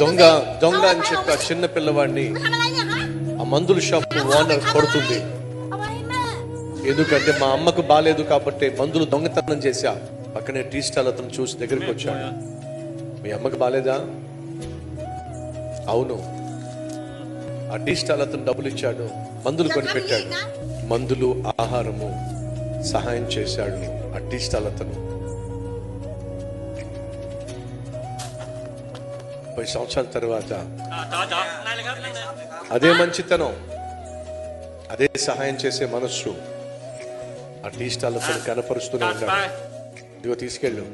దొంగ దొంగ అని చెప్పి ఆ చిన్న పిల్లవాడిని ఆ మందుల షాప్ ఓనర్ కొడుతుంది. ఎందుకంటే మా అమ్మకు బాగాలేదు కాబట్టి మందులు దొంగతనం చేశా. పక్కనే టీ స్టాల్ అతను చూసి దగ్గరికి వచ్చాడు. మీ అమ్మకు బాగాలేదా అవును. ఆ టీ స్టాల్ అతను డబ్బులు ఇచ్చాడు. మందులు కొనిపెట్టాడు. మందులు ఆహారము సహాయం చేశాడు ఆ టీ స్టాల్ అతను. ముప్పై సంవత్సరాల తర్వాత. అదే మంచితనం. అదే సహాయం చేసే మనస్సు. ఆ టీ స్టాల్ అతను కనపరుస్తూనే ఉంటాడు ఇదిగో తీసుకెళ్ళు.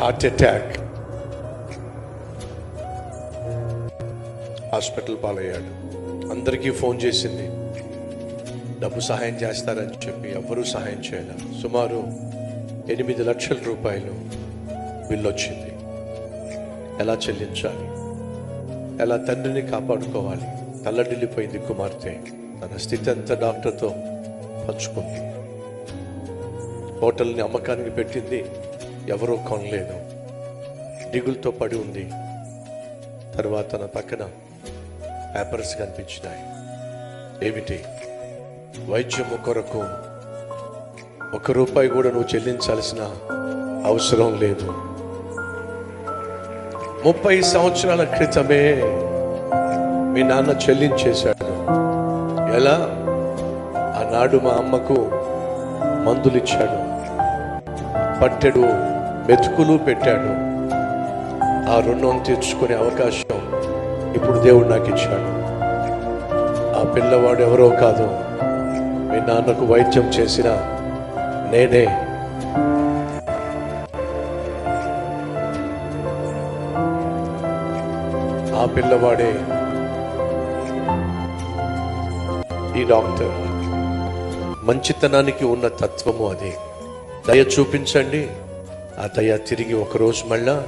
హార్ట్ అటాక్ హాస్పిటల్ పాలయ్యాడు. అందరికీ ఫోన్ చేసింది. డబ్బు సహాయం చేస్తారని చెప్పి ఎవ్వరూ సహాయం చేయలేరు సుమారు ఎనిమిది లక్షల రూపాయలు బిల్లు వచ్చింది ఎలా చెల్లించాలి? ఎలా తండ్రిని కాపాడుకోవాలి? తల్లడిల్లిపోయింది కుమార్తె. తన స్థితి అంతా డాక్టర్తో పంచుకుంది. హోటల్ని అమ్మకానికి పెట్టింది ఎవరో కొనలేదు. దిగులతో పడి ఉంది. తర్వాత తన పక్కన పేపర్స్ కనిపించినాయి. ఏమిటి? వైద్యము కొరకు. ఒక రూపాయి కూడా నువ్వు చెల్లించాల్సిన అవసరం లేదు. ముప్పై సంవత్సరాల క్రితమే మీ నాన్న చెల్లించేశాడు. ఎలా? ఆనాడు మా అమ్మకు మందులు ఇచ్చాడు పట్టెడు మెతుకులు పెట్టాడు. ఆ రుణం తీర్చుకునే అవకాశం ఇప్పుడు దేవుడు నాకు ఇచ్చాడు ఆ పిల్లవాడు ఎవరో కాదు మీ నాన్నకు వైద్యం చేసిన నేనే. ఆ పిల్లవాడే ఈ డాక్టర్. మంచితనానికి ఉన్న తత్వము అదే. దయ చూపించండి. ఆ దయ తిరిగి ఒక రోజు మళ్ళా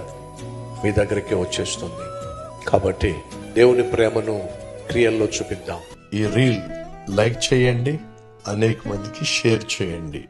మీ దగ్గరికి వచ్చేస్తుంది. కాబట్టి దేవుని ప్రేమను క్రియల్లో చూపిద్దాం. ఈ రీల్ లైక్ చేయండి. అనేక మందికి షేర్ చేయండి.